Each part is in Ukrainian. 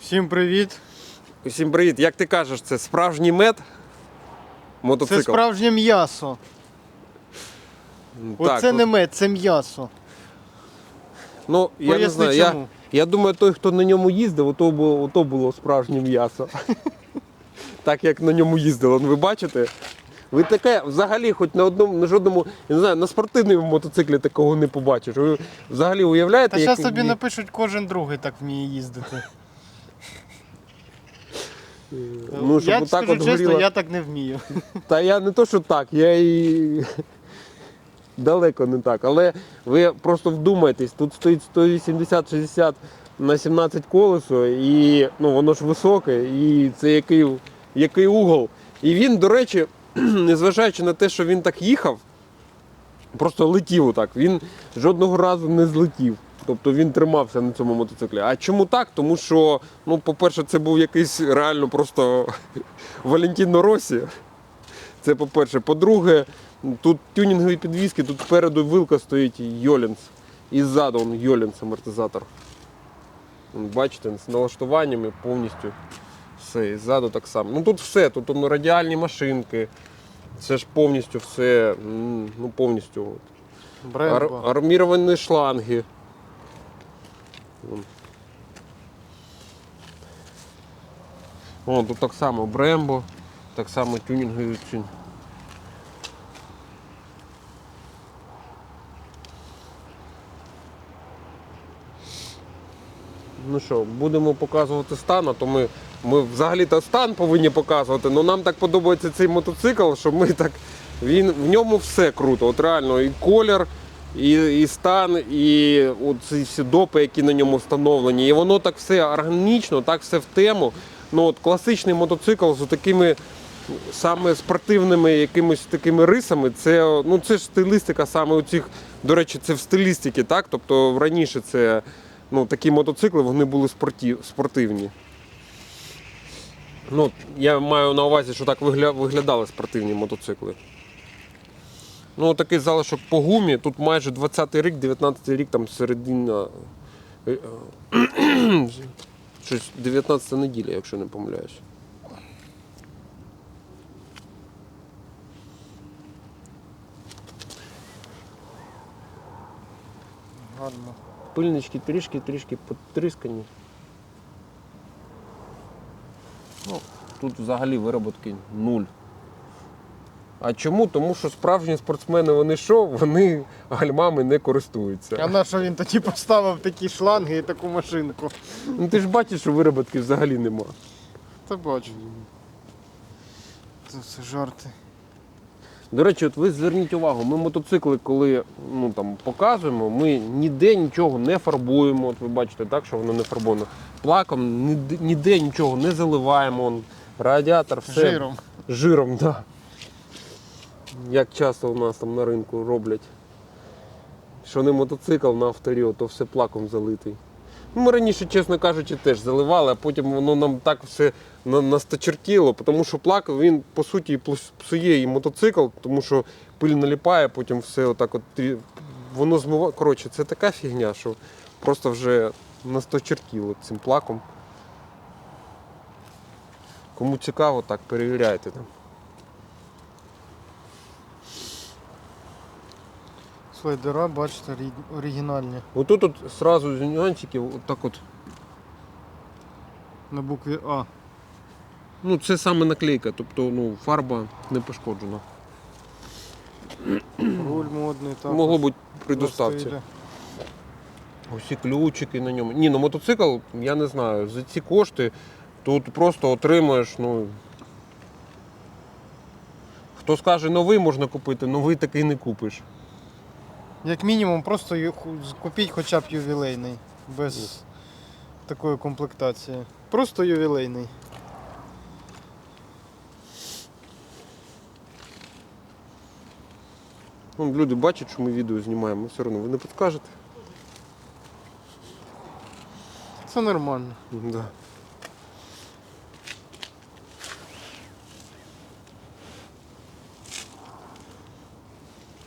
Всім привіт! Усім привіт. Як ти кажеш, це справжній мед? Мотоцикл. Це справжнє м'ясо. Так, Оце ну, не мед, це м'ясо. Ну, я не Поясни, знаю. Я, чому. я думаю, той, хто на ньому їздив, ото було, ото було справжнє м'ясо. так як на ньому їздили. Ну, Ви бачите? Ви таке взагалі хоч на одному, на жодному, я не знаю, на спортивному мотоциклі такого не побачиш. Ви взагалі уявляєте, Та як зараз тобі напишуть, кожен другий так вміє їздити. Ну, щоб я отак скажу от чесно, горіло. я так не вмію. Та я не то, що так, я і далеко не так. Але ви просто вдумайтесь, тут стоїть 180-60 на 17 колесо, і ну, воно ж високе, і це який, який угол. І він, до речі, незважаючи на те, що він так їхав, просто летів отак. Він жодного разу не злетів. Тобто він тримався на цьому мотоциклі. А чому так? Тому що, ну, по-перше, це був якийсь реально просто Валентіно Росі. Це по-перше. По-друге, тут тюнінгові підвіски, тут спереду вилка стоїть Йолінс. І ззаду он Йолінс амортизатор. Бачите, з налаштуваннями повністю все. І ззаду так само. Ну тут все, тут он, радіальні машинки. Це ж повністю все, ну повністю. Ар- арміровані шланги. О, тут так само Брембо, так само тюнінгові ці. Ну що, будемо показувати стан, а то ми, ми взагалі-то стан повинні показувати, але нам так подобається цей мотоцикл, що ми так. Він, в ньому все круто. От реально і колір, і, і стан, і ці всі допи, які на ньому встановлені. І воно так все органічно, так все в тему. Ну от Класичний мотоцикл з такими саме спортивними якимись такими рисами, це, ну, це ж стилістика саме у цих, до речі, це в стилістиці, так? Тобто раніше це ну, такі мотоцикли вони були спорті, спортивні. Ну, я маю на увазі, що так вигля, виглядали спортивні мотоцикли. Ну, такий залишок по гумі. Тут майже 20-й рік, 19-й рік, там середина. е, е, Щось 19 неділя, якщо не помиляюсь. Гарно. Пильнички трішки-трішки потріскані. Ну, тут взагалі вироботки нуль. А чому? Тому що справжні спортсмени вони що? Вони гальмами не користуються. А на що він тоді поставив такі шланги і таку машинку? Ну ти ж бачиш, що вироботки взагалі нема. Та бачу. Це все жарти. До речі, от ви зверніть увагу, ми мотоцикли, коли ну, там, показуємо, ми ніде нічого не фарбуємо. От ви бачите, так, що воно не фарбовано. Плаком ніде, ніде нічого не заливаємо. Радіатор, все. Жиром. Жиром, так. Да. Як часто у нас там на ринку роблять. Що не мотоцикл на авторіо, то все плаком залитий. Ну, Ми раніше, чесно кажучи, теж заливали, а потім воно нам так все насточертіло, тому що плак він по суті псує і мотоцикл, тому що пиль наліпає, потім все отак от воно змиває. Коротше, це така фігня, що просто вже насточертіло цим плаком. Кому цікаво, так перевіряйте там. Слайдера, бачите, оригінальні. Отут от сразу з нюансиків, от так от. На букві А. Ну, це саме наклейка, тобто ну, фарба не пошкоджена. Руль модний. Так, Могло бути при доставці. Усі ключики на ньому. Ні, ну мотоцикл, я не знаю, за ці кошти тут просто отримаєш, ну. Хто скаже, новий можна купити, новий такий не купиш. Як мінімум, просто ю- ху- купіть хоча б ювілейний. Без такої комплектації. Просто ювілейний. Ну, люди бачать, що ми відео знімаємо, все одно ви не підкажете. Це нормально. Да.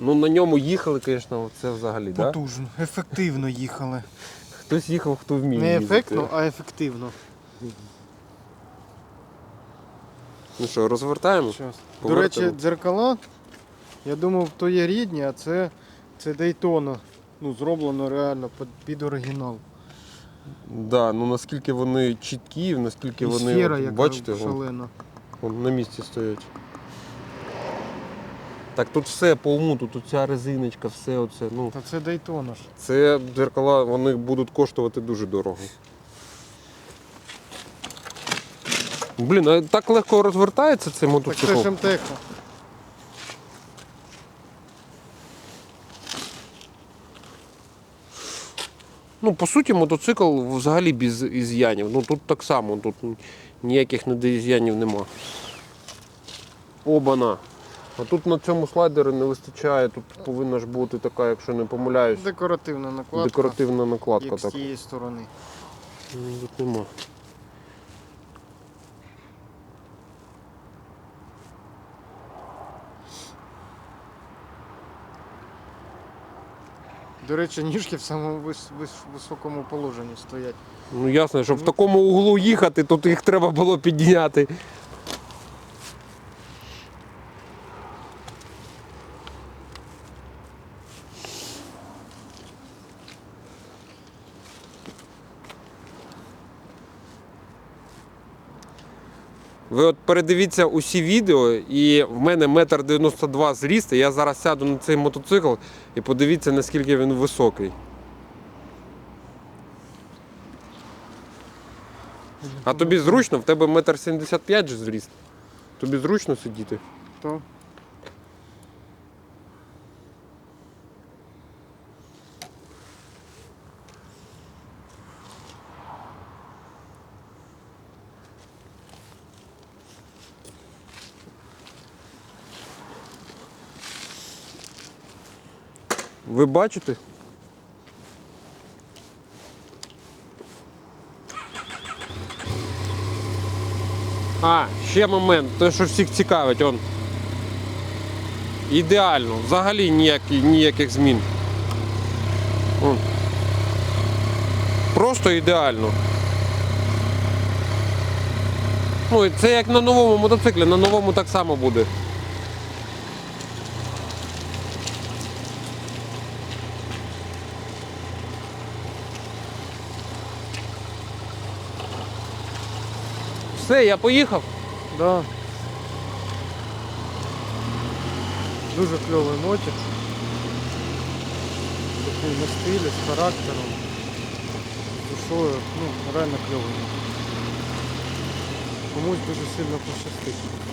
Ну на ньому їхали, звісно, це взагалі, да? Потужно, ефективно їхали. Хтось їхав, хто вміє. Не ефектно, а ефективно. Ну що, розвертаємо? Щас. До речі, дзеркала, я думав, то є рідні, а це, це Daytona. Ну, зроблено реально під, під оригінал. Да, ну наскільки вони чіткі, наскільки І вони. сфера, от, яка бачите, вон, вон на місці стоять. Так тут все по уму, тут ця резиночка, все оце. Ну, Та це Daytona ж. це дзеркала, вони будуть коштувати дуже дорого. Блін, а так легко розвертається цей Так мотоцикл. це ж. Ну, по суті, мотоцикл взагалі без із'янів. Ну тут так само, тут ніяких недоіз'янів нема. Обана. А тут на цьому слайдері не вистачає, тут повинна ж бути така, якщо не помиляюсь, Декоративна накладка. декоративна накладка. Як з Так. тієї сторони. Ну, Тут нема. До речі, ніжки в самому вис- вис- високому положенні стоять. Ну ясно, щоб в такому углу їхати, тут їх треба було підняти. Ви от передивіться усі відео, і в мене метр 92 зріст, і я зараз сяду на цей мотоцикл і подивіться, наскільки він високий. А тобі зручно? В тебе метр 75 же зріст. Тобі зручно сидіти? То Ви бачите? А, ще момент, те, що всіх цікавить, он. Ідеально, взагалі ніякі, ніяких змін. Он. Просто ідеально. Ну, це як на новому мотоциклі, на новому так само буде. Все, я поїхав. Да. Дуже кльовий мотик. Такий на стилі, з характером. Душою. Ну, реально кльовий. Комусь дуже сильно пощастить.